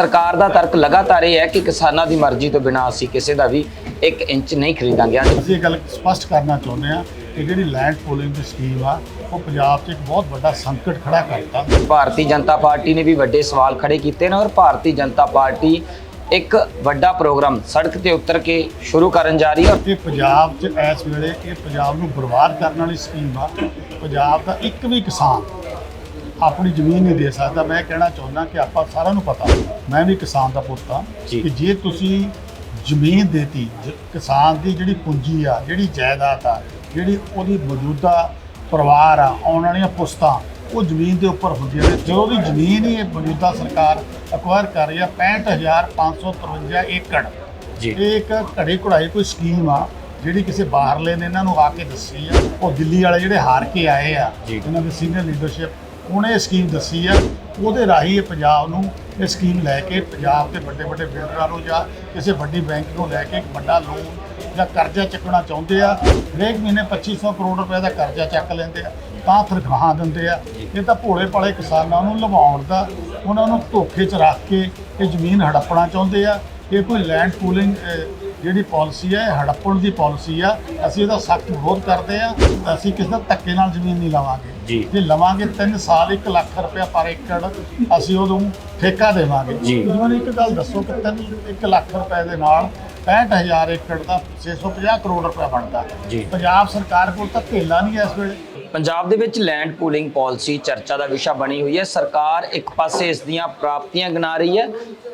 ਸਰਕਾਰ ਦਾ ਤਰਕ ਲਗਾਤਾਰ ਇਹ ਹੈ ਕਿ ਕਿਸਾਨਾਂ ਦੀ ਮਰਜ਼ੀ ਤੋਂ ਬਿਨਾਂ ਅਸੀਂ ਕਿਸੇ ਦਾ ਵੀ 1 ਇੰਚ ਨਹੀਂ ਖਰੀਦਾਂਗੇ। ਅੱਜ ਅਸੀਂ ਇਹ ਗੱਲ ਸਪਸ਼ਟ ਕਰਨਾ ਚਾਹੁੰਦੇ ਹਾਂ ਕਿ ਜਿਹੜੀ ਲੈਂਡ ਪੂਲਿੰਗ ਦੀ ਸਕੀਮ ਆ ਉਹ ਪੰਜਾਬ 'ਚ ਇੱਕ ਬਹੁਤ ਵੱਡਾ ਸੰਕਟ ਖੜਾ ਕਰਤਾ। ਭਾਰਤੀ ਜਨਤਾ ਪਾਰਟੀ ਨੇ ਵੀ ਵੱਡੇ ਸਵਾਲ ਖੜੇ ਕੀਤੇ ਨੇ ਔਰ ਭਾਰਤੀ ਜਨਤਾ ਪਾਰਟੀ ਇੱਕ ਵੱਡਾ ਪ੍ਰੋਗਰਾਮ ਸੜਕ ਤੇ ਉਤਰ ਕੇ ਸ਼ੁਰੂ ਕਰਨ ਜਾ ਰਹੀ ਹੈ। ਕਿ ਪੰਜਾਬ 'ਚ ਇਸ ਵੇਲੇ ਇਹ ਪੰਜਾਬ ਨੂੰ ਬਰਬਾਦ ਕਰਨ ਵਾਲੀ ਸਕੀਮ ਆ। ਪੰਜਾਬ ਦਾ ਇੱਕ ਵੀ ਕਿਸਾਨ ਆਪਣੀ ਜ਼ਮੀਨ ਨਹੀਂ ਦੇ ਸਕਦਾ ਮੈਂ ਕਹਿਣਾ ਚਾਹੁੰਦਾ ਕਿ ਆਪਾਂ ਸਾਰਿਆਂ ਨੂੰ ਪਤਾ ਮੈਂ ਵੀ ਕਿਸਾਨ ਦਾ ਪੁੱਤ ਹਾਂ। ਕਿ ਜੇ ਤੁਸੀਂ ਜ਼ਮੀਨ ਦੇਤੀ ਕਿਸਾਨ ਦੀ ਜਿਹੜੀ ਪੂੰਜੀ ਆ ਜਿਹੜੀ ਜਾਇਦਾਦ ਆ ਜਿਹੜੀ ਉਹਦੀ ਮੌਜੂਦਾ ਪਰਿਵਾਰ ਆ ਆਉਣ ਵਾਲੀਆਂ ਪੁਸਤਾਂ ਉਹ ਜ਼ਮੀਨ ਦੇ ਉੱਪਰ ਹੁੰਦੀਆਂ ਨੇ ਜਦੋਂ ਦੀ ਜ਼ਮੀਨ ਹੀ ਮੌਜੂਦਾ ਸਰਕਾਰ ਅਕਵਾਇਰ ਕਰ ਰਹੀ ਆ 65553 ਏਕੜ ਜੀ। ਇਹ ਇੱਕ ਘੜੇ ਘੁੜਾਈ ਕੋਈ ਸਕੀਮ ਆ ਜਿਹੜੀ ਕਿਸੇ ਬਾਹਰਲੇ ਨੇ ਇਹਨਾਂ ਨੂੰ ਆ ਕੇ ਦੱਸੀ ਆ ਉਹ ਦਿੱਲੀ ਵਾਲੇ ਜਿਹੜੇ ਹਾਰ ਕੇ ਆਏ ਆ। ਇਹਨਾਂ ਦੀ ਸੀਨੀਅਰ ਲੀਡਰਸ਼ਿਪ ਉਹਨੇ ਇਹ ਸਕੀਮ ਦੱਸੀ ਆ, ਉਹਦੇ ਰਾਹੀਂ ਇਹ ਪੰਜਾਬ ਨੂੰ ਇਹ ਸਕੀਮ ਲੈ ਕੇ ਪੰਜਾਬ ਦੇ ਵੱਡੇ ਵੱਡੇ ਬਿਲਡਰਾਂ ਨੂੰ ਜਾਂ ਕਿਸੇ ਵੱਡੀ ਬੈਂਕ ਨੂੰ ਲੈ ਕੇ ਇੱਕ ਵੱਡਾ ਲੋਨ ਜਾਂ ਕਰਜ਼ਾ ਚੱਕਣਾ ਚਾਹੁੰਦੇ ਆ, ਹਰੇਕ ਮਹੀਨੇ 2500 ਕਰੋੜ ਰੁਪਏ ਦਾ ਕਰਜ਼ਾ ਚੱਕ ਲੈਂਦੇ ਆ, ਤਾਂ ਤਨਖਾਹਾਂ ਦਿੰਦੇ ਆ। ਇਹ ਤਾਂ ਭੋਲੇ ਭਾਲੇ ਕਿਸਾਨਾਂ ਨੂੰ ਲਵਾਉਣ ਦਾ, ਉਹਨਾਂ ਨੂੰ ਧੋਖੇ 'ਚ ਰੱਖ ਕੇ ਇਹ ਜ਼ਮੀਨ ਹੜੱਪਣਾ ਚਾਹੁੰਦੇ ਆ। ਇਹ ਕੋਈ ਲੈਂਡ ਪੂਲਿੰਗ ਜਿਹੜੀ ਪਾਲਿਸੀ ਹੈ ਇਹ ਹੜੱਪਣ ਦੀ ਪਾਲਿਸੀ ਆ। ਅਸੀਂ ਇਹਦਾ ਸਖਤ ਵਿਰੋਧ ਕਰਦੇ ਆ ਅਸੀਂ ਕਿਸੇ ਦਾ ਧੱਕੇ ਨਾਲ ਜ਼ਮੀਨ ਨਹੀਂ ਲਵਾਂਗੇ। ਜੀ। ਲਵਾਂਗੇ 3 ਸਾਲ 1 ਲੱਖ ਰੁਪਇਆ ਪਰ ਏਕੜ ਅਸੀਂ ਉਹਨੂੰ ਠੇਕਾ ਦੇਵਾਂਗੇ। ਮੈਨੂੰ ਇੱਕ ਗੱਲ ਦੱਸੋ ਕਿ 3 1 ਲੱਖ ਰੁਪਏ ਦੇ ਨਾਲ 65000 ਏਕੜ ਦਾ 650 ਕਰੋੜ ਰੁਪਇਆ ਬਣਦਾ। ਪੰਜਾਬ ਸਰਕਾਰ ਕੋਲ ਤਾਂ ਧੇਲਾ ਨਹੀਂ ਇਸ ਵੇਲੇ। ਪੰਜਾਬ ਦੇ ਵਿੱਚ ਲੈਂਡ ਪੂਲਿੰਗ ਪਾਲਿਸੀ ਚਰਚਾ ਦਾ ਵਿਸ਼ਾ ਬਣੀ ਹੋਈ ਹੈ। ਸਰਕਾਰ ਇੱਕ ਪਾਸੇ ਇਸ ਦੀਆਂ ਪ੍ਰਾਪਤੀਆਂ ਗਿਣਾ ਰਹੀ ਹੈ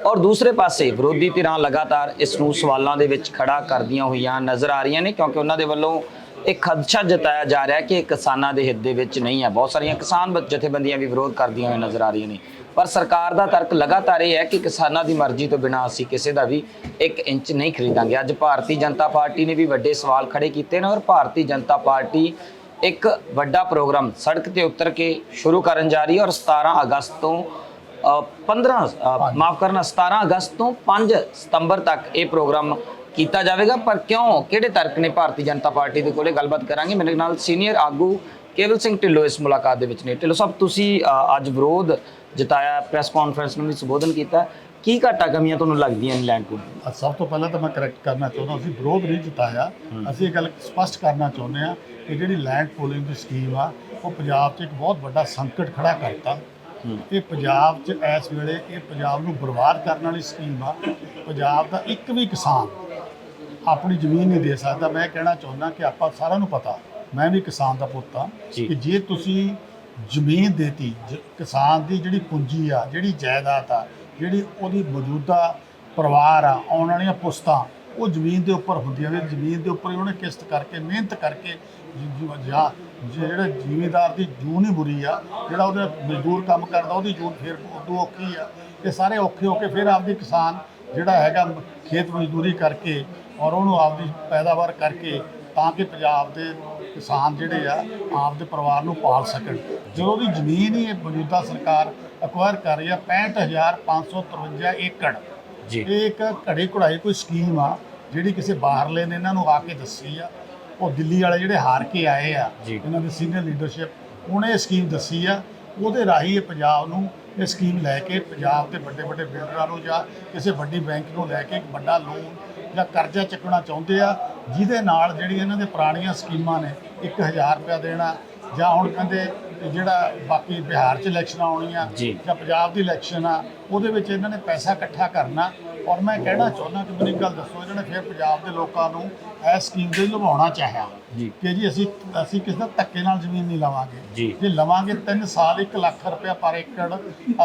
ਔਰ ਦੂਸਰੇ ਪਾਸੇ ਵਿਰੋਧੀ ਧਿਰਾਂ ਲਗਾਤਾਰ ਇਸ ਨੂੰ ਸਵਾਲਾਂ ਦੇ ਵਿੱਚ ਖੜਾ ਕਰਦੀਆਂ ਹੋਈਆਂ ਨਜ਼ਰ ਆ ਰਹੀਆਂ ਨੇ ਕਿਉਂਕਿ ਉਹਨਾਂ ਦੇ ਵੱਲੋਂ ਇੱਕ ਖਦਸ਼ਾ ਜਤਾਇਆ ਜਾ ਰਿਹਾ ਕਿ ਇਹ ਕਿਸਾਨਾਂ ਦੇ ਹਿੱਤ ਦੇ ਵਿੱਚ ਨਹੀਂ ਹੈ। ਬਹੁਤ ਸਾਰੀਆਂ ਕਿਸਾਨ ਬ- ਜਥੇਬੰਦੀਆਂ ਵੀ ਵਿਰੋਧ ਕਰਦੀਆਂ ਹੋਈਆਂ ਨਜ਼ਰ ਆ ਰਹੀਆਂ ਨੇ। ਪਰ ਸਰਕਾਰ ਦਾ ਤਰਕ ਲਗਾਤਾਰ ਇਹ ਹੈ ਕਿ ਕਿਸਾਨਾਂ ਦੀ ਮਰਜ਼ੀ ਤੋਂ ਬਿਨਾਂ ਅਸੀਂ ਕਿਸੇ ਦਾ ਵੀ 1 ਇੰਚ ਨਹੀਂ ਖਰੀਦਾਂਗੇ। ਅੱਜ ਭਾਰਤੀ ਜਨਤਾ ਪਾਰਟੀ ਨੇ ਵੀ ਵੱਡੇ ਸਵਾਲ ਖੜੇ ਕੀਤੇ ਨੇ ਔਰ ਭਾਰਤੀ ਜਨਤਾ ਪਾਰਟੀ ਇੱਕ ਵੱਡਾ ਪ੍ਰੋਗਰਾਮ ਸੜਕ ਤੇ ਉਤਰ ਕੇ ਸ਼ੁਰੂ ਕਰਨ ਜਾ ਰਹੀ ਹੈ ਔਰ 17 ਅਗਸਤ ਤੋਂ ਅ, 15 ਅ, ਮਾਫ ਕਰਨਾ 17 ਅਗਸਤ ਤੋਂ 5 ਸਤੰਬਰ ਤੱਕ ਇਹ ਪ੍ਰੋਗਰਾਮ ਕੀਤਾ ਜਾਵੇਗਾ। ਪਰ ਕਿਉਂ? ਕਿਹੜੇ ਤਰਕ ਨੇ ਭਾਰਤੀ ਜਨਤਾ ਪਾਰਟੀ ਦੇ ਕੋਲੇ? ਗੱਲਬਾਤ ਕਰਾਂਗੇ। ਮੇਰੇ ਨਾਲ ਸੀਨੀਅਰ ਆਗੂ ਕੇਵਲ ਸਿੰਘ ਢਿੱਲੋਂ ਇਸ ਮੁਲਾਕਾਤ ਦੇ ਵਿੱਚ ਨੇ। ਢਿੱਲੋਂ ਸਾਹਿਬ ਤੁਸੀਂ ਅੱਜ ਵਿਰੋਧ ਜਤਾਇਆ ਪ੍ਰੈਸ ਕਾਨਫਰੰਸ ਨੂੰ ਵੀ ਸੰਬੋਧਨ ਕੀਤਾ। ਕੀ ਘਾਟਾ ਕਮੀਆਂ ਤੁਹਾਨੂੰ ਲੱਗਦੀਆਂ ਨੇ ਲੈਂਡ ਅੱਜ ਸਭ ਤੋਂ ਪਹਿਲਾਂ ਤਾਂ ਮੈਂ ਕਰੈਕਟ ਕਰਨਾ ਚਾਹੁੰਦਾ ਅਸੀਂ ਵਿਰੋਧ ਨਹੀਂ ਜਤਾਇਆ। ਅਸੀਂ ਇਹ ਗੱਲ ਸਪਸ਼ਟ ਕਰਨਾ ਚਾਹੁੰਦੇ ਹਾਂ ਕਿ ਜਿਹੜੀ ਲੈਂਡ ਪੂਲਿੰਗ ਦੀ ਸਕੀਮ ਆ ਉਹ ਪੰਜਾਬ 'ਚ ਇੱਕ ਬਹੁਤ ਵੱਡਾ ਸੰਕਟ ਖੜਾ ਕਰਤਾ। ਇਹ ਪੰਜਾਬ 'ਚ ਇਸ ਵੇਲੇ ਇਹ ਪੰਜਾਬ ਨੂੰ ਬਰਬਾਦ ਕਰਨ ਵਾਲੀ ਸਕੀਮ ਆ। ਪੰਜਾਬ ਦਾ ਇੱਕ ਵੀ ਕਿਸਾਨ ਆਪਣੀ ਜ਼ਮੀਨ ਨਹੀਂ ਦੇ ਸਕਦਾ। ਮੈਂ ਕਹਿਣਾ ਚਾਹੁੰਦਾ ਕਿ ਆਪਾਂ ਸਾਰਿਆਂ ਨੂੰ ਪਤਾ ਮੈਂ ਵੀ ਕਿਸਾਨ ਦਾ ਪੁੱਤ ਜੀ। ਕਿ ਜੇ ਤੁਸੀਂ ਜ਼ਮੀਨ ਦੇਤੀ ਕਿਸਾਨ ਦੀ ਜਿਹੜੀ ਪੂੰਜੀ ਆ ਜਿਹੜੀ ਜਾਇਦਾਦ ਆ ਜਿਹੜੀ ਉਹਦੀ ਮੌਜੂਦਾ ਪਰਿਵਾਰ ਆ, ਆਉਣ ਵਾਲੀਆਂ ਪੁਸਤਾਂ, ਉਹ ਜ਼ਮੀਨ ਦੇ ਉੱਪਰ ਹੁੰਦੀਆਂ ਨੇ। ਜ਼ਮੀਨ ਦੇ ਉੱਪਰ ਉਹਨੇ ਕਿਸ਼ਤ ਕਰਕੇ, ਮਿਹਨਤ ਕਰਕੇ ਜ- ਜ- ਜਾਂ ਜਿਹੜਾ ਜ਼ਿਮੀਦਾਰ ਦੀ ਜੂਨ ਹੀ ਬੁਰੀ ਆ, ਜਿਹੜਾ ਉਹਦੇ ਮਜ਼ਦੂਰ ਕੰਮ ਕਰਦਾ, ਉਹਦੀ ਜੂਨ ਫਿਰ ਉਦੋਂ ਔਖੀ ਆ। ਇਹ ਸਾਰੇ ਔਖੇ ਹੋ ਕੇ ਫਿਰ ਆਪਦੀ ਕਿਸਾਨ ਜਿਹੜਾ ਹੈਗਾ ਖੇਤ ਮਜ਼ਦੂਰੀ ਕਰਕੇ ਔਰ ਉਹਨੂੰ ਆਪਦੀ ਪੈਦਾਵਾਰ ਕਰਕੇ ਤਾਂ ਕਿ ਪੰਜਾਬ ਦੇ ਕਿਸਾਨ ਜਿਹੜੇ ਆ ਆਪਦੇ ਪਰਿਵਾਰ ਨੂੰ ਪਾਲ ਸਕਣ ਜਦੋਂ ਦੀ ਜ਼ਮੀਨ ਹੀ ਇਹ ਮੌਜੂਦਾ ਸਰਕਾਰ ਅਕਵਾਇਰ ਕਰ ਰਹੀ ਆ 65553 ਏਕੜ ਜੀ। ਇਹ ਇੱਕ ਘੜੇ ਘੁੜਾਈ ਕੋਈ ਸਕੀਮ ਆ ਜਿਹੜੀ ਕਿਸੇ ਬਾਹਰਲੇ ਨੇ ਇਹਨਾਂ ਨੂੰ ਆ ਕੇ ਦੱਸੀ ਆ ਉਹ ਦਿੱਲੀ ਵਾਲੇ ਜਿਹੜੇ ਹਾਰ ਕੇ ਆਏ ਆ। ਇਹਨਾਂ ਦੀ ਸੀਨੀਅਰ ਲੀਡਰਸ਼ਿਪ ਉਹਨੇ ਇਹ ਸਕੀਮ ਦੱਸੀ ਆ ਉਹਦੇ ਰਾਹੀਂ ਇਹ ਪੰਜਾਬ ਨੂੰ ਇਹ ਸਕੀਮ ਲੈ ਕੇ ਪੰਜਾਬ ਦੇ ਵੱਡੇ ਵੱਡੇ ਬਿਲਡਰਾਂ ਨੂੰ ਜਾਂ ਕਿਸੇ ਵੱਡੀ ਬੈਂਕ ਨੂੰ ਲੈ ਕੇ ਇੱਕ ਵੱਡਾ ਲੋਨ ਜਾਂ ਕਰਜ਼ਾ ਚੱਕਣਾ ਚਾਹੁੰਦੇ ਆ ਜਿਹਦੇ ਨਾਲ ਜਿਹੜੀ ਇਹਨਾਂ ਦੇ ਪੁਰਾਣੀਆਂ ਸਕੀਮਾਂ ਨੇ 1000 ਰੁਪਇਆ ਦੇਣਾ ਜਾਂ ਹੁਣ ਕਹਿੰਦੇ ਜਿਹੜਾ ਬਾਕੀ ਬਿਹਾਰ 'ਚ ਇਲੈਕਸ਼ਨਾਂ ਆਉਣੀਆਂ। ਜਾਂ ਪੰਜਾਬ ਦੀ ਇਲੈਕਸ਼ਨ ਆ ਉਹਦੇ ਵਿੱਚ ਇਹਨਾਂ ਨੇ ਪੈਸਾ ਇਕੱਠਾ ਕਰਨਾ ਔਰ ਮੈਂ ਕਹਿਣਾ ਚਾਹੁੰਦਾ ਕਿ ਮੈਨੂੰ ਗੱਲ ਦੱਸੋ ਇਹਨਾਂ ਨੇ ਫਿਰ ਪੰਜਾਬ ਦੇ ਲੋਕਾਂ ਨੂੰ ਇਸ ਸਕੀਮ ਦੇ ਲਵਾਉਣਾ ਚਾਹਿਆ। ਕਿ ਜੀ ਅਸੀਂ ਅਸੀਂ ਕਿਸੇ ਦਾ ਧੱਕੇ ਨਾਲ ਜ਼ਮੀਨ ਨਹੀਂ ਲਵਾਂਗੇ ਜੀ। ਲਵਾਂਗੇ 3 ਸਾਲ 1 ਲੱਖ ਰੁਪਇਆ ਪਰ ਏਕੜ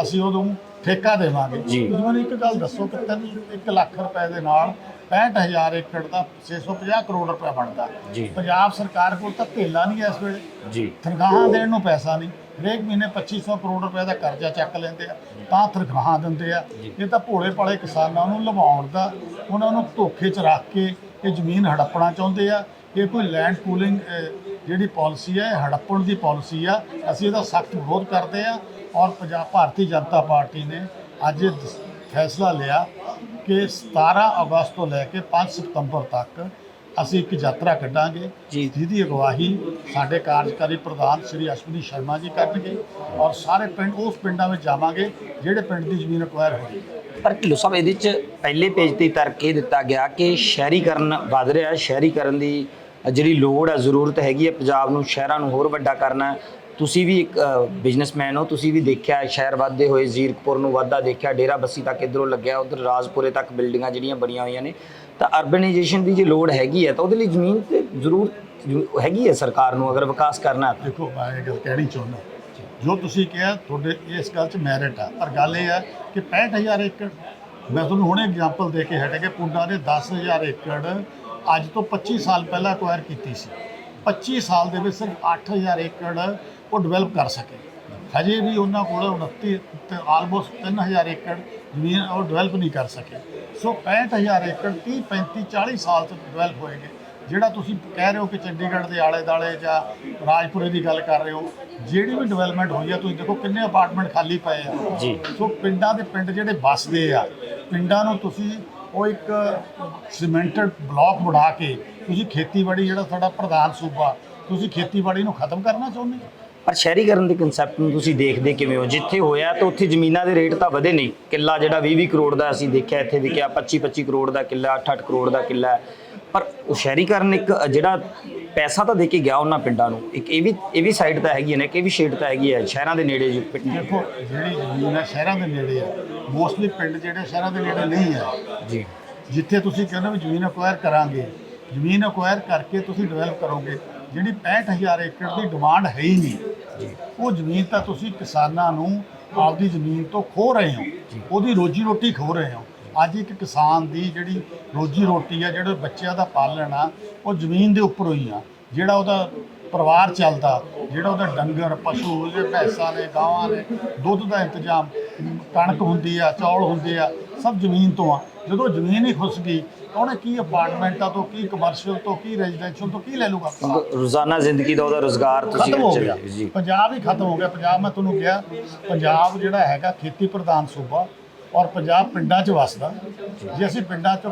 ਅਸੀਂ ਉਹਨੂੰ ਠੇਕਾ ਦੇਵਾਂਗੇ ਜੀ। ਤੁਸੀਂ ਮੈਨੂੰ ਇੱਕ ਗੱਲ ਦੱਸੋ ਕਿ 3 1 ਲੱਖ ਰੁਪਏ ਦੇ ਨਾਲ 65000 ਏਕੜ ਦਾ 650 ਕਰੋੜ ਰੁਪਇਆ ਬਣਦਾ। ਪੰਜਾਬ ਸਰਕਾਰ ਕੋਲ ਤਾਂ ਧੇਲਾ ਨਹੀਂ ਹੈ ਇਸ ਵੇਲੇ ਜੀ ਤਨਖਾਹਾਂ ਦੇਣ ਨੂੰ ਪੈਸਾ ਨਹੀਂ ਹਰੇਕ ਮਹੀਨੇ 2500 ਕਰੋੜ ਰੁਪਏ ਦਾ ਕਰਜ਼ਾ ਚੱਕ ਲੈਂਦੇ ਆ ਤਾਂ ਤਨਖਾਹਾਂ ਦਿੰਦੇ ਆ। ਇਹ ਤਾਂ ਭੋਲੇ ਭਾਲੇ ਕਿਸਾਨਾਂ ਨੂੰ ਲਵਾਉਣ ਦਾ ਉਹਨਾਂ ਨੂੰ ਧੋਖੇ 'ਚ ਰੱਖ ਕੇ ਇਹ ਜ਼ਮੀਨ ਹੜੱਪਣਾ ਚਾਹੁੰਦੇ ਆ। ਇਹ ਕੋਈ ਲੈਂਡ ਪੂਲਿੰਗ ਜਿਹੜੀ ਪਾਲਿਸੀ ਹੈ ਇਹ ਹੜੱਪਣ ਦੀ ਪਾਲਿਸੀ ਆ। ਅਸੀਂ ਇਹਦਾ ਸਖਤ ਵਿਰੋਧ ਕਰਦੇ ਆ ਔਰ ਪੰਜਾਬ ਭਾਰਤੀ ਜਨਤਾ ਪਾਰਟੀ ਨੇ ਅੱਜ ਫੈਸਲਾ ਲਿਆ ਕਿ 17 ਅਗਸਤ ਤੋਂ ਲੈ ਕੇ 5 ਸਤੰਬਰ ਤੱਕ ਅਸੀਂ ਇੱਕ ਯਾਤਰਾ ਕੱਢਾਂਗੇ ਜੀ। ਜਿਹਦੀ ਅਗਵਾਈ ਸਾਡੇ ਕਾਰਜਕਾਰੀ ਪ੍ਰਧਾਨ ਸ਼੍ਰੀ ਅਸ਼ਵਨੀ ਸ਼ਰਮਾ ਜੀ ਕਰਨਗੇ ਔਰ ਸਾਰੇ ਪਿੰਡ ਉਸ ਪਿੰਡਾਂ ਵਿੱਚ ਜਾਵਾਂਗੇ ਜਿਹੜੇ ਪਿੰਡ ਦੀ ਜ਼ਮੀਨ ਅਕਵਾਇਰ ਹੋਈ ਪਰ ਢਿੱਲੋਂ ਸਾਹਿਬ ਇਹਦੇ ਚ ਪਹਿਲੇ ਪੇਜ ਤੇ ਤਰਕ ਇਹ ਦਿੱਤਾ ਗਿਆ ਕਿ ਸ਼ਹਿਰੀਕਰਨ ਵੱਧ ਰਿਹਾ ਹੈ। ਸ਼ਹਿਰੀਕਰਨ ਦੀ ਜਿਹੜੀ ਲੋੜ ਹੈ ਜ਼ਰੂਰਤ ਹੈਗੀ ਹੈ ਪੰਜਾਬ ਨੂੰ ਸ਼ਹਿਰਾਂ ਨੂੰ ਹੋਰ ਵੱਡਾ ਕਰਨਾ ਤੁਸੀਂ ਵੀ ਇੱਕ ਬਿਜ਼ਨਸਮੈਨ ਹੋ ਤੁਸੀਂ ਵੀ ਦੇਖਿਆ ਸ਼ਹਿਰ ਵੱਧਦੇ ਹੋਏ ਜ਼ੀਰਕਪੁਰ ਨੂੰ ਵੱਧਦਾ ਦੇਖਿਆ ਡੇਰਾ ਬੱਸੀ ਤੱਕ ਇਧਰੋਂ ਲੱਗਿਆ ਉਧਰ ਰਾਜਪੁਰੇ ਤੱਕ ਬਿਲਡਿੰਗਾਂ ਜਿਹੜੀਆਂ ਬਣੀਆਂ ਹੋਈਆਂ ਨੇ। ਤਾਂ ਅਰਬਨਾਈਜੇਸ਼ਨ ਦੀ ਜੇ ਲੋੜ ਹੈਗੀ ਹੈ ਤਾਂ ਉਹਦੇ ਲਈ ਜ਼ਮੀਨ ਤੇ ਜ਼ਰੂਰ ਹੈਗੀ ਹੈ ਸਰਕਾਰ ਨੂੰ ਅਗਰ ਵਿਕਾਸ ਕਰਨਾ ਹੈ ਦੇਖੋ, ਮੈਂ ਇਹ ਗੱਲ ਕਹਿਣੀ ਚਾਹੁੰਦਾ। ਜੋ ਤੁਸੀਂ ਕਿਹਾ, ਤੁਹਾਡੇ ਇਸ ਗੱਲ 'ਚ ਮੈਰਿਟ ਆ। ਪਰ ਗੱਲ ਇਹ ਹੈ ਕਿ 65000 ਏਕੜ, ਮੈਂ ਤੁਹਾਨੂੰ ਹੁਣੇ ਐਗਜ਼ਾਮਪਲ ਦੇ ਕੇ ਹਟਿਆ ਕਿ ਪੁੰਡਾ ਨੇ 10000 ਏਕੜ ਅੱਜ ਤੋਂ 25 ਸਾਲ ਪਹਿਲਾਂ ਅਕਵਾਇਰ ਕੀਤੀ ਸੀ। 25 ਸਾਲ ਦੇ ਵਿੱਚ ਸਿਰਫ 8000 ਏਕੜ ਉਹ ਡਿਵੈਲਪ ਕਰ ਸਕੇ। ਹਜੇ ਵੀ ਉਹਨਾਂ ਕੋਲ 29 ਤੇ ਆਲਮੋਸਟ 3000 ਏਕੜ ਜ਼ਮੀਨ ਉਹ ਡਿਵੈਲਪ ਨਹੀਂ ਕਰ ਸਕੇ। ਸੋ 65000 ਏਕੜ 30 35 40 ਸਾਲ ਤੱਕ ਡਿਵੈਲਪ ਹੋਏਗੇ ਜਿਹੜਾ ਤੁਸੀਂ ਕਹਿ ਰਹੇ ਹੋ ਕਿ ਚੰਡੀਗੜ੍ਹ ਦੇ ਆਲੇ ਦਾਲੇ ਜਾਂ ਰਾਜਪੁਰੇ ਦੀ ਗੱਲ ਕਰ ਰਹੇ ਹੋ ਜਿਹੜੀ ਵੀ ਡਿਵੈਲਪਮੈਂਟ ਹੋਈ ਆ ਤੁਸੀਂ ਦੇਖੋ ਕਿੰਨੇ ਅਪਾਰਟਮੈਂਟ ਖਾਲੀ ਪਏ ਆ। ਜੀ। ਸੋ ਪਿੰਡਾਂ ਦੇ ਪਿੰਡ ਜਿਹੜੇ ਵੱਸਦੇ ਆ ਪਿੰਡਾਂ ਨੂੰ ਤੁਸੀਂ ਉਹ ਇੱਕ ਸੀਮੈਂਟਡ ਬਲਾਕ ਬਣਾ ਕੇ ਤੁਸੀਂ ਖੇਤੀਬਾੜੀ ਜਿਹੜਾ ਸਾਡਾ ਪ੍ਰਧਾਨ ਸੂਬਾ ਤੁਸੀਂ ਖੇਤੀਬਾੜੀ ਨੂੰ ਖਤਮ ਕਰਨਾ ਚਾਹੁੰਦੇ ਹੋ? ਪਰ ਸ਼ਹਿਰੀਕਰਨ ਦੇ ਕਨਸੈਪਟ ਨੂੰ ਤੁਸੀਂ ਦੇਖਦੇ ਕਿਵੇਂ ਹੋ? ਜਿੱਥੇ ਹੋਇਆ ਤਾਂ ਉੱਥੇ ਜ਼ਮੀਨਾਂ ਦੇ ਰੇਟ ਤਾਂ ਵਧੇ ਨਹੀਂ। ਕਿੱਲਾ ਜਿਹੜਾ 20-20 ਕਰੋੜ ਦਾ ਅਸੀਂ ਦੇਖਿਆ ਇੱਥੇ ਵਿਕਿਆ 25-25 ਕਰੋੜ ਦਾ ਕਿੱਲਾ 8-8 ਕਰੋੜ ਦਾ ਕਿੱਲਾ ਹੈ। ਪਰ ਉਹ ਸ਼ਹਿਰੀਕਰਨ ਇੱਕ ਜਿਹੜਾ ਪੈਸਾ ਤਾਂ ਦੇ ਕੇ ਗਿਆ ਉਹਨਾਂ ਪਿੰਡਾਂ ਨੂੰ। ਇੱਕ ਇਹ ਵੀ ਇਹ ਵੀ ਸਾਈਡ ਤਾਂ ਹੈਗੀ ਹੈ ਨਾ ਕਿ ਇਹ ਵੀ ਸ਼ੇਡ ਤਾਂ ਹੈਗੀ ਹੈ ਸ਼ਹਿਰਾਂ ਦੇ ਨੇੜੇ ਜੀ ਪਿੰਡ ਦੇਖੋ ਜਿਹੜੀ ਜ਼ਮੀਨ ਹੈ ਸ਼ਹਿਰਾਂ ਦੇ ਨੇੜੇ ਆ ਮੋਸਟਲੀ ਪਿੰਡ ਜਿਹੜੇ ਸ਼ਹਿਰਾਂ ਦੇ ਨੇੜੇ ਨਹੀਂ ਆ ਜੀ। ਜਿੱਥੇ ਤੁਸੀਂ ਕਹਿੰਦੇ ਹੋ ਵੀ ਜ਼ਮੀਨ ਅਕਵਾਇਰ ਕਰਾਂਗੇ ਜ਼ਮੀਨ ਅਕਵਾਇਰ ਕਰਕੇ ਤੁਸੀਂ ਡਿਵੈਲਪ ਕਰੋਗੇ ਜਿਹੜੀ 65000 ਏਕੜ ਦੀ ਡਿਮਾਂਡ ਹੈ ਹੀ ਨਹੀਂ। ਉਹ ਜ਼ਮੀਨ ਤਾਂ ਤੁਸੀਂ ਕਿਸਾਨਾਂ ਨੂੰ ਆਪਦੀ ਜ਼ਮੀਨ ਤੋਂ ਖੋ ਰਹੇ ਹੋ ਉਹਦੀ ਰੋਜੀ ਰੋਟੀ ਖੋ ਰਹੇ ਹੋ। ਅੱਜ ਇੱਕ ਕਿਸਾਨ ਦੀ ਜਿਹੜੀ ਰੋਜੀ ਰੋਟੀ ਆ ਜਿਹੜੇ ਬੱਚਿਆਂ ਦਾ ਪਾਲਣ ਆ ਉਹ ਜ਼ਮੀਨ ਦੇ ਉੱਪਰ ਹੋਈ ਆ। ਜਿਹੜਾ ਉਹਦਾ ਪਰਿਵਾਰ ਚੱਲਦਾ ਜਿਹੜਾ ਉਹਦਾ ਡੰਗਰ ਪਸ਼ੂ ਉਹਦੇ ਭੈਂਸਾਂ ਨੇ ਗਾਵਾਂ ਨੇ ਦੁੱਧ ਦਾ ਇੰਤਜ਼ਾਮ ਕਣਕ ਹੁੰਦੀ ਆ ਚੌਲ ਹੁੰਦੇ ਆ ਸਭ ਜ਼ਮੀਨ ਤੋਂ ਆ। ਜਦੋਂ ਜ਼ਮੀਨ ਹੀ ਖੁੱਸ ਗਈ ਤਾਂ ਉਹਨੇ ਕੀ ਅਪਾਰਟਮੈਂਟਾਂ ਤੋਂ ਕੀ ਕਮਰਸ਼ੀਅਲ ਤੋਂ ਕੀ ਰੈਜ਼ੀਡੈਂਸ਼ੀਅਲ ਤੋਂ ਕੀ ਲੈ ਲੂਗਾ? ਰੋਜ਼ਾਨਾ ਜ਼ਿੰਦਗੀ ਦਾ ਉਹਦਾ ਰੋਜ਼ਗਾਰ ਤੁਸੀਂ ਖਤਮ ਹੋ ਗਿਆ। ਜੀ। ਪੰਜਾਬ ਹੀ ਖਤਮ ਹੋ ਗਿਆ। ਪੰਜਾਬ ਮੈਂ ਤੁਹਾਨੂੰ ਕਿਹਾ ਪੰਜਾਬ ਜਿਹੜਾ ਹੈਗਾ ਖੇਤੀ ਪ੍ਰਧਾਨ ਸੂਬਾ ਔਰ ਪੰਜਾਬ ਪਿੰਡਾਂ 'ਚ ਵਸਦਾ। ਜੇ ਅਸੀਂ ਪਿੰਡਾਂ 'ਚ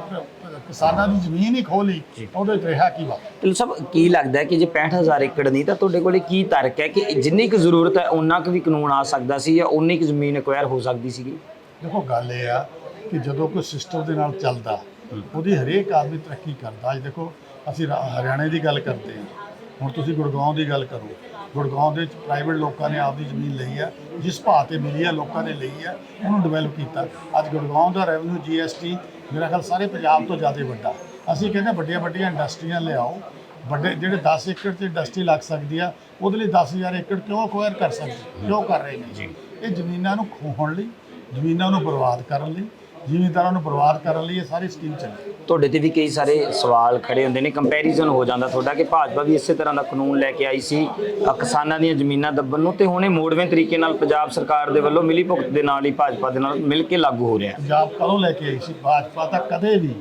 ਕਿਸਾਨਾਂ ਦੀ ਜ਼ਮੀਨ ਹੀ ਖੋਹ ਲਈ ਉਹਦੇ 'ਚ ਰਿਹਾ ਕੀ ਵਾ? ਢਿੱਲੋਂ ਸਾਹਿਬ ਕੀ ਲੱਗਦਾ ਹੈ ਕਿ ਜੇ 65000 ਏਕੜ ਨਹੀਂ ਤਾਂ ਤੁਹਾਡੇ ਕੋਲੇ ਕੀ ਤਰਕ ਹੈ ਕਿ ਜਿੰਨੀ ਕੁ ਜ਼ਰੂਰਤ ਹੈ ਉਹਨਾਂ ਕੁ ਵੀ ਕਾਨੂੰਨ ਆ ਸਕਦਾ ਸੀ ਜਾਂ ਉਨੀ ਕੁ ਜ਼ਮੀਨ ਐਕਵਾਇਰ ਹੋ ਸਕਦੀ ਸੀਗੀ? ਦੇਖੋ ਗੱਲ ਇਹ ਆ ਕਿ ਜਦੋਂ ਕੋਈ ਸਿਸਟਮ ਦੇ ਨਾਲ ਚੱਲਦਾ ਉਹਦੀ ਹਰੇਕ ਆਦਮੀ ਤਰੱਕੀ ਕਰਦਾ। ਅੱਜ ਦੇਖੋ ਅਸੀਂ ਰਾ- ਹਰਿਆਣੇ ਦੀ ਗੱਲ ਕਰਦੇ ਹਾਂ। ਹੁਣ ਤੁਸੀਂ ਗੁੜਗਾਉਂ ਦੀ ਗੱਲ ਕਰੋ। ਗੁੜਗਾਉਂ ਦੇ ਵਿੱਚ ਪ੍ਰਾਈਵੇਟ ਲੋਕਾਂ ਨੇ ਆਪਦੀ ਜ਼ਮੀਨ ਲਈ ਆ ਜਿਸ ਭਾਅ ਤੇ ਮਿਲੀ ਆ ਲੋਕਾਂ ਨੇ ਲਈ ਆ ਉਹਨੂੰ ਡਿਵੈਲਪ ਕੀਤਾ। ਅੱਜ ਗੁੜਗਾਉਂ ਦਾ ਰੈਵਨਿਊ ਜੀਐਸਟੀ ਮੇਰਾ ਖਿਆਲ ਸਾਰੇ ਪੰਜਾਬ ਤੋਂ ਜ਼ਿਆਦਾ ਵੱਡਾ। ਅਸੀਂ ਕਹਿੰਦੇ ਵੱਡੀਆਂ ਵੱਡੀਆਂ ਇੰਡਸਟਰੀਆਂ ਲਿਆਓ। ਵੱਡੇ ਜਿਹੜੇ 10 ਏਕੜ 'ਚ ਇੰਡਸਟਰੀ ਲੱਗ ਸਕਦੀ ਆ ਉਹਦੇ ਲਈ 10000 ਏਕੜ ਕਿਉਂ ਅਕਵਾਇਰ ਕਰ ਸਕਦੇ? ਕਿਉਂ ਕਰ ਰਹੇ ਨੇ? ਇਹ ਜ਼ਮੀਨਾਂ ਨੂੰ ਖੋਹਣ ਲਈ ਜ਼ਮੀਨਾਂ ਨੂੰ ਬਰਬਾਦ ਕਰਨ ਲਈ ਜ਼ਿਮੀਂਦਾਰਾਂ ਨੂੰ ਬਰਬਾਦ ਕਰਨ ਲਈ ਇਹ ਸਾਰੀ ਸਕੀਮ ਚੱਲੀ। ਤੁਹਾਡੇ ਤੇ ਵੀ ਕਈ ਸਾਰੇ ਸਵਾਲ ਖੜੇ ਹੁੰਦੇ ਨੇ। ਕੰਪੈਰੀਜ਼ਨ ਹੋ ਜਾਂਦਾ ਤੁਹਾਡਾ ਕਿ ਭਾਜਪਾ ਵੀ ਇਸੇ ਤਰ੍ਹਾਂ ਦਾ ਕਾਨੂੰਨ ਲੈ ਕੇ ਆਈ ਸੀ ਅ, ਕਿਸਾਨਾਂ ਦੀਆਂ ਜ਼ਮੀਨਾਂ ਦੱਬਣ ਨੂੰ ਤੇ ਹੁਣੇ ਮੋੜਵੇਂ ਤਰੀਕੇ ਨਾਲ ਪੰਜਾਬ ਸਰਕਾਰ ਦੇ ਵੱਲੋਂ ਮਿਲੀ ਭੁਗਤ ਦੇ ਨਾਲ ਹੀ ਭਾਜਪਾ ਦੇ ਨਾਲ ਮਿਲ ਕੇ ਲਾਗੂ ਹੋ ਰਿਹਾ। ਹੈ ਪੰਜਾਬ ਕਦੋਂ ਲੈ ਕੇ ਆਈ ਸੀ? ਭਾਜਪਾ ਤਾਂ ਕਦੇ ਵੀ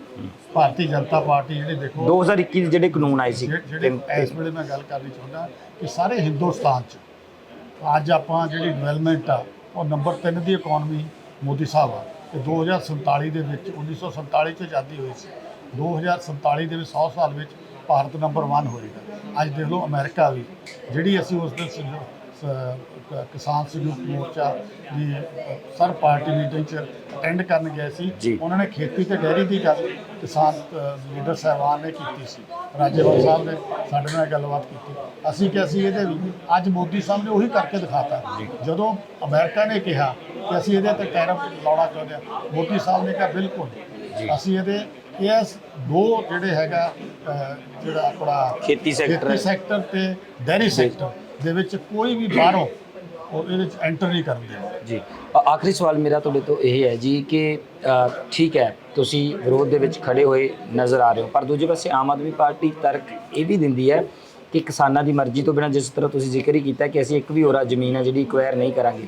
ਭਾਰਤੀ ਜਨਤਾ ਪਾਰਟੀ ਜਿਹੜੀ ਦੇਖੋ 2021 ਦੇ ਜਿਹੜੇ ਕਾਨੂੰਨ ਆਏ ਸੀ ਜਿਹੜੇ ਜਿਹੜੇ ਇਸ ਵੇਲੇ ਮੈਂ ਗੱਲ ਕਰਨੀ ਚਾਹੁੰਦਾ ਕਿ ਸਾਰੇ ਹਿੰਦੁਸਤਾਨ 'ਚ ਅੱਜ ਆਪਾਂ ਜਿਹੜੀ ਡਿਵੈਲਪਮੈਂਟ ਆ ਉਹ ਨੰਬਰ 3 ਦੀ ਇਕਨੋਮੀ ਮੋਦੀ ਸਾਹਿਬ ਆ। ਤੇ 2047 ਦੇ ਵਿੱਚ 1947 ਚ ਆਜ਼ਾਦੀ ਹੋਈ ਸੀ। 2047 ਦੇ ਵਿੱਚ 100 ਸਾਲ ਵਿੱਚ ਭਾਰਤ ਨੰਬਰ 1 ਹੋਏਗਾ ਅੱਜ ਦੇਖ ਲਓ ਅਮਰੀਕਾ ਵੀ, ਜਿਹੜੀ ਅਸੀਂ ਉਸ ਦਿਨ ਸ- ਕਿਸਾਨ ਸੰਯੁਕਤ ਮੋਰਚਾ ਦੀ ਸਰ ਪਾਰਟੀ ਮੀਟਿੰਗ 'ਚ ਅਟੈਂਡ ਕਰਨ ਗਏ ਸੀ। ਉਹਨਾਂ ਨੇ ਖੇਤੀ ਤੇ ਡੈਰੀ ਦੀ ਗੱਲ ਕਿਸਾਨ ਲੀਡਰ ਸਾਹਿਬਾਨ ਨੇ ਕੀਤੀ ਸੀ। ਰਾਜੇਵਾਲ ਸਾਹਿਬ ਨੇ ਸਾਡੇ ਨਾਲ ਗੱਲਬਾਤ ਕੀਤੀ। ਅਸੀਂ ਕਿਹਾ ਸੀ ਇਹਦੇ ਅੱਜ ਮੋਦੀ ਸਾਹਿਬ ਨੇ ਉਹੀ ਕਰਕੇ ਦਿਖਾਤਾ। ਜਦੋਂ ਅਮਰੀਕਾ ਨੇ ਕਿਹਾ ਕਿ ਅਸੀਂ ਇਹਦੇ ਤੇ ਟੈਰਫ ਲਾਉਣਾ ਚਾਹੁੰਦੇ ਹਾਂ ਮੋਦੀ ਸਾਹਿਬ ਨੇ ਕਿਹਾ ਬਿਲਕੁਲ। ਅਸੀਂ ਇਹਦੇ ਇਸ ਦੋ ਜਿਹੜੇ ਹੈਗਾ ਜਿਹੜਾ ਆਪਣਾ ਖੇਤੀ ਸੈਕਟਰ ਖੇਤੀ ਸੈਕਟਰ ਤੇ ਡੈਰੀ ਸੈਕਟਰ ਦੇ ਵਿੱਚ ਕੋਈ ਵੀ ਬਾਹਰੋਂ ਉਹ ਇਹਦੇ ਵਿੱਚ ਐਂਟਰ ਨਹੀਂ ਕਰਨ ਦੇਣਾ ਜੀ ਆਖਰੀ ਸਵਾਲ ਮੇਰਾ ਤੁਹਾਡੇ ਤੋਂ ਇਹ ਹੈ ਜੀ ਕਿ ਠੀਕ ਹੈ ਤੁਸੀਂ ਵਿਰੋਧ ਦੇ ਵਿੱਚ ਖੜੇ ਹੋਏ ਨਜ਼ਰ ਆ ਰਹੇ ਹੋ ਪਰ ਦੂਜੇ ਪਾਸੇ ਆਮ ਆਦਮੀ ਪਾਰਟੀ ਤਰਕ ਇਹ ਵੀ ਦਿੰਦੀ ਹੈ ਕਿ ਕਿਸਾਨਾਂ ਦੀ ਮਰਜ਼ੀ ਤੋਂ ਬਿਨਾਂ ਜਿਸ ਤਰ੍ਹਾਂ ਤੁਸੀਂ ਜ਼ਿਕਰ ਹੀ ਕੀਤਾ ਕਿ ਅਸੀਂ ਇੱਕ ਵੀ ਹੋਰਾ ਜ਼ਮੀਨ ਹੈ ਜਿਹੜੀ ਐਕਵਾਇਰ ਨਹੀਂ ਕਰਾਂਗੇ।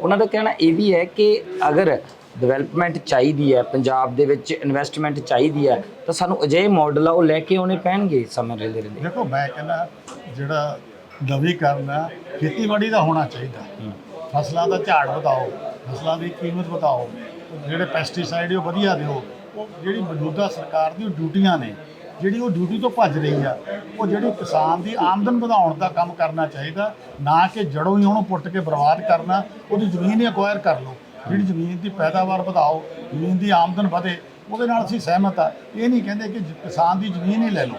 ਉਹਨਾਂ ਦਾ ਕਹਿਣਾ ਇਹ ਵੀ ਹੈ ਕਿ ਅਗਰ ਡਿਵੈਲਪਮੈਂਟ ਚਾਹੀਦੀ ਹੈ ਪੰਜਾਬ ਦੇ ਵਿੱਚ ਇਨਵੈਸਟਮੈਂਟ ਚਾਹੀਦੀ ਹੈ ਤਾਂ ਸਾਨੂੰ ਅਜਿਹੇ ਮਾਡਲ ਆ ਉਹ ਲੈ ਕੇ ਆਉਣੇ ਪੈਣਗੇ ਸਮੇਂ ਰਹਿੰਦੇ ਰਹਿੰਦੇ ਦੇਖੋ ਮੈਂ ਕਹਿੰਦਾ ਜਿਹੜਾ ਨਵੀਕਰਨ ਆ ਖੇਤੀਬਾੜੀ ਦਾ ਹੋਣਾ ਚਾਹੀਦਾ। ਫਸਲਾਂ ਦਾ ਝਾੜ ਵਧਾਓ ਫਸਲਾਂ ਦੀ ਕੀਮਤ ਵਧਾਓ ਜਿਹੜੇ ਪੈਸਟੀਸਾਈਡ ਉਹ ਵਧੀਆ ਦਿਓ। ਉਹ ਜਿਹੜੀ ਮੌਜੂਦਾ ਸਰਕਾਰ ਦੀ ਡਿਊਟੀਆਂ ਨੇ ਜਿਹੜੀ ਉਹ ਡਿਊਟੀ ਤੋਂ ਭੱਜ ਰਹੀ ਆ ਉਹ ਜਿਹੜੀ ਕਿਸਾਨ ਦੀ ਆਮਦਨ ਵਧਾਉਣ ਦਾ ਕੰਮ ਕਰਨਾ ਚਾਹੀਦਾ ਨਾ ਕਿ ਜੜੋਂ ਹੀ ਉਹਨੂੰ ਪੁੱਟ ਕੇ ਬਰਬਾਦ ਕਰਨਾ ਉਹਦੀ ਜ਼ਮੀਨ ਹੀ ਅਕਵਾਇਰ ਕਰ ਲਓ। ਜਿਹੜੀ ਜ਼ਮੀਨ ਦੀ ਪੈਦਾਵਾਰ ਵਧਾਓ ਜ਼ਮੀਨ ਦੀ ਆਮਦਨ ਵਧੇ ਉਹਦੇ ਨਾਲ ਅਸੀਂ ਸਹਿਮਤ ਆ। ਇਹ ਨਹੀਂ ਕਹਿੰਦੇ ਕਿ ਕਿਸਾਨ ਦੀ ਜ਼ਮੀਨ ਹੀ ਲੈ ਲਓ।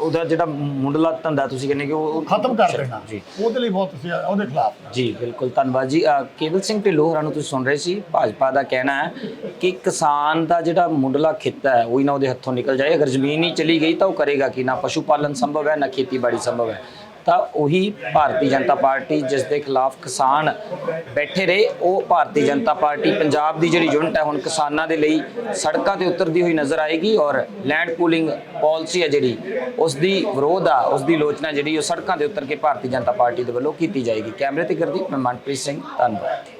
ਉਹਦਾ ਜਿਹੜਾ ਮੁੱਢਲਾ ਧੰਦਾ ਤੁਸੀਂ ਕਹਿੰਦੇ ਕਿ ਉਹ ਖਤਮ ਕਰ ਦੇਣਾ। ਜੀ। ਉਹਦੇ ਲਈ ਬਹੁਤ ਅਸੀਂ ਉਹਦੇ ਖਿਲਾਫ। ਜੀ ਬਿਲਕੁਲ ਧੰਨਵਾਦ ਜੀ। ਕੇਵਲ ਸਿੰਘ ਢਿੱਲੋਂ ਹੋਰਾਂ ਨੂੰ ਤੁਸੀਂ ਸੁਣ ਰਹੇ ਸੀ ਭਾਜਪਾ ਦਾ ਕਹਿਣਾ ਹੈ ਕਿ ਕਿਸਾਨ ਦਾ ਜਿਹੜਾ ਮੁੱਢਲਾ ਖਿੱਤਾ ਹੈ ਉਹ ਹੀ ਨਾ ਉਹਦੇ ਹੱਥੋਂ ਨਿਕਲ ਜਾਏ। ਅਗਰ ਜ਼ਮੀਨ ਹੀ ਚਲੀ ਗਈ ਤਾਂ ਉਹ ਕਰੇਗਾ ਕਿ ਨਾ? ਪਸ਼ੂ ਪਾਲਨ ਸੰਭਵ ਹੈ ਨਾ ਖੇਤੀਬਾੜੀ ਸੰਭਵ ਹੈ। ਤਾਂ ਉਹੀ ਭਾਰਤੀ ਜਨਤਾ ਪਾਰਟੀ ਜਿਸ ਦੇ ਖਿਲਾਫ ਕਿਸਾਨ ਬੈਠੇ ਰਹੇ, ਉਹ ਭਾਰਤੀ ਜਨਤਾ ਪਾਰਟੀ ਪੰਜਾਬ ਦੀ ਜਿਹੜੀ ਯੂਨਿਟ ਹੈ, ਹੁਣ ਕਿਸਾਨਾਂ ਦੇ ਲਈ ਸੜਕਾਂ ਤੇ ਉਤਰਦੀ ਹੋਈ ਨਜ਼ਰ ਆਏਗੀ ਔਰ ਲੈਂਡ ਪੂਲਿੰਗ ਪਾਲਿਸੀ ਹੈ ਜਿਹੜੀ, ਉਸ ਦੀ ਵਿਰੋਧ ਆ, ਉਸ ਦੀ ਲੋਚਨਾ ਜਿਹੜੀ ਉਹ ਸੜਕਾਂ ਤੇ ਉਤਰ ਕੇ ਭਾਰਤੀ ਜਨਤਾ ਪਾਰਟੀ ਦੇ ਵੱਲੋਂ ਕੀਤੀ ਜਾਏਗੀ। ਕੈਮਰੇ ਤੇ ਕਰਦੀ ਮੈਂ ਮਨਪ੍ਰੀਤ ਸਿੰਘ, ਧੰਨਵਾਦ।